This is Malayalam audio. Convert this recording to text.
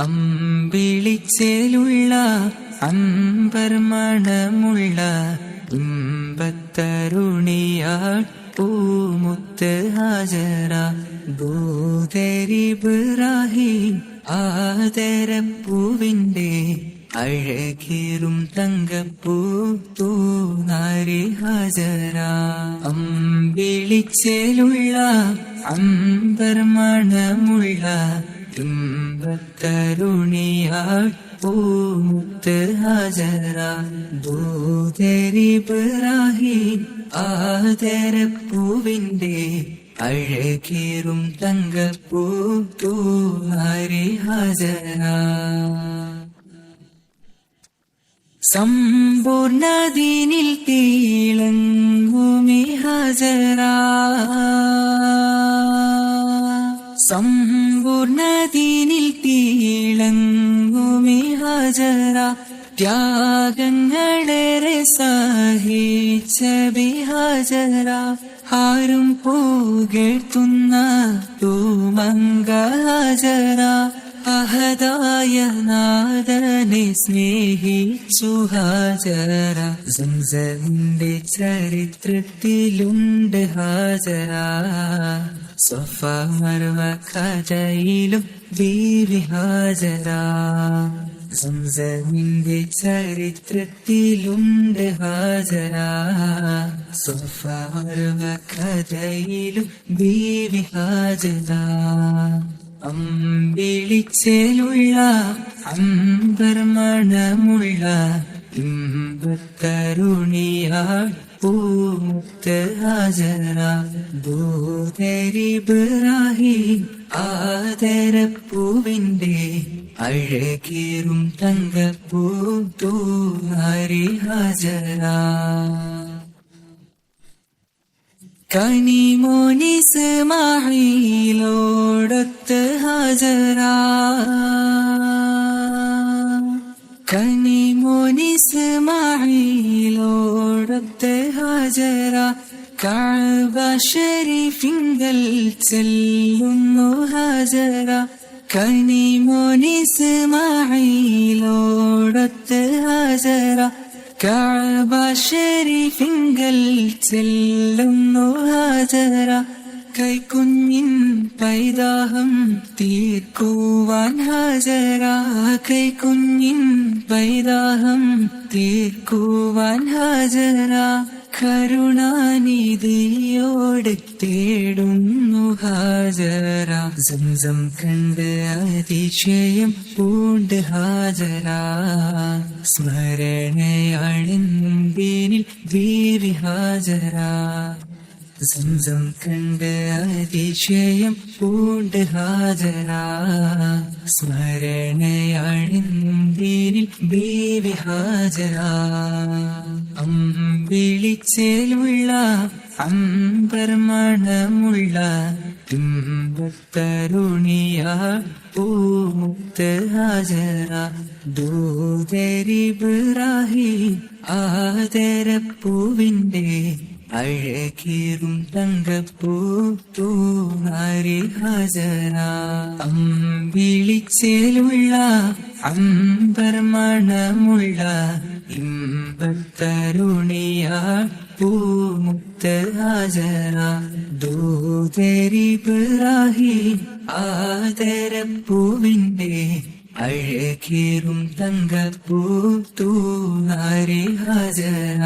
അമ്പിളിച്ചേലുള്ള അമ്പർ മണമുള്ള ഇമ്പത്തരുണിയാൾ പൂമുത്ത് ഹാജറ ഭൂതരിബ്രാഹിം ആദരപ്പൂവിന്റെ അഴകേറും തങ്കപ്പൂ തൂനാരി ഹാജര. അമ്പിളിച്ചേലുള്ള അമ്പർ മണമുള്ള ഇമ്പത്തരുണിയാൾ പൂമുത്ത് ഹാജര ദൂതരിബ്രാഹിം ആദരപ്പൂവിന്റെ അഴകേറും തങ്കപ്പൂ തൂനാരി ഹാജര സമ്പൂർണദീനിൽ തീളങ്ങുമി ഹജറ സമ്പൂർണദീനിൽ തീളങ്ങുമി ഹാജറ ത്യാഗങ്ങളേറെ സഹിച്ച ബിഹജറ ആരും പുകഴ്ത്തുന്ന തൂമംഗ ഹജറ അഹദായ നാദനെ സ്നേഹിച്ചു ഹാജര. സംസന്റെ ചരിത്രത്തിലുണ്ട് ഹാജര. സൊഫ മർവ കഥയിലും ബീവി ഹാജരാ. സംസമിന്റെ ചരിത്രത്തിലുണ്ട് ഹാജരാ. സൊഫ മർവ കഥയിലും ബീവി ഹാജരാ. അമ്പിളിച്ചേലുള്ള അമ്പർ മണമുള്ള ഇമ്പത്തരുണിയാൾ പൂമുത്ത് ഹാജര. ദൂതരിബ്രാഹിം ആദരപ്പൂവിന്റെ അഴകേറും തങ്കപ്പൂ തൂനാരി ഹാജര. കനിമോനിസ്മായിലോടൊത്ത് ഹാജര. കനിമോനിസ്മായിലോടൊത്ത് ഹാജര. കഅബ ഷരീഫിങ്കൽ ചെല്ലുന്നു ഹാജര കനിമോനിസ്മായിലോടൊത്ത് ഹാജര കഅബ ഷരീഫിങ്കൽ ചെല്ലുന്നു ഹാജര കൈക്കുഞ്ഞിൻ പൈതാഹം തീർക്കുവാൻ ഹാജര കൈക്കുഞ്ഞിൻ പൈതാഹം തീർക്കുവാൻ ഹാജര കരുണാനിധിയോട് തേടുന്നു ഹാജര. സംസം കണ്ട് അതിശയം പൂണ്ട് ഹാജര. സ്മരണയാളിൽ ബീവി ഹാജര. സംസം കണ്ട് അതിശയം പൂണ്ട് ഹാജര. സ്മരണയാളിൽ ബീവി ഹാജര. അമ്പിളിച്ചേലുള്ള അമ്പർ മണമുള്ള ഇമ്പത്തരുണിയാ പൂമുക്ത ഹാജറ ദൂതരിബ്രാഹി ആദരപ്പൂവിന്റെ അഴകേറും തങ്കപ്പൂ തൂനാരി ഹാജറ അമ്പിളിച്ചേലുള്ള അമ്പർ മണമുള്ള ഇമ്പത്തരുണിയാ പൂമുത്ത് ഹാജര. ദൂതരിബ്രാഹിം ആദരപ്പൂവിന്റെ അഴകേറും തങ്കപ്പൂ തൂനാരി ഹാജര.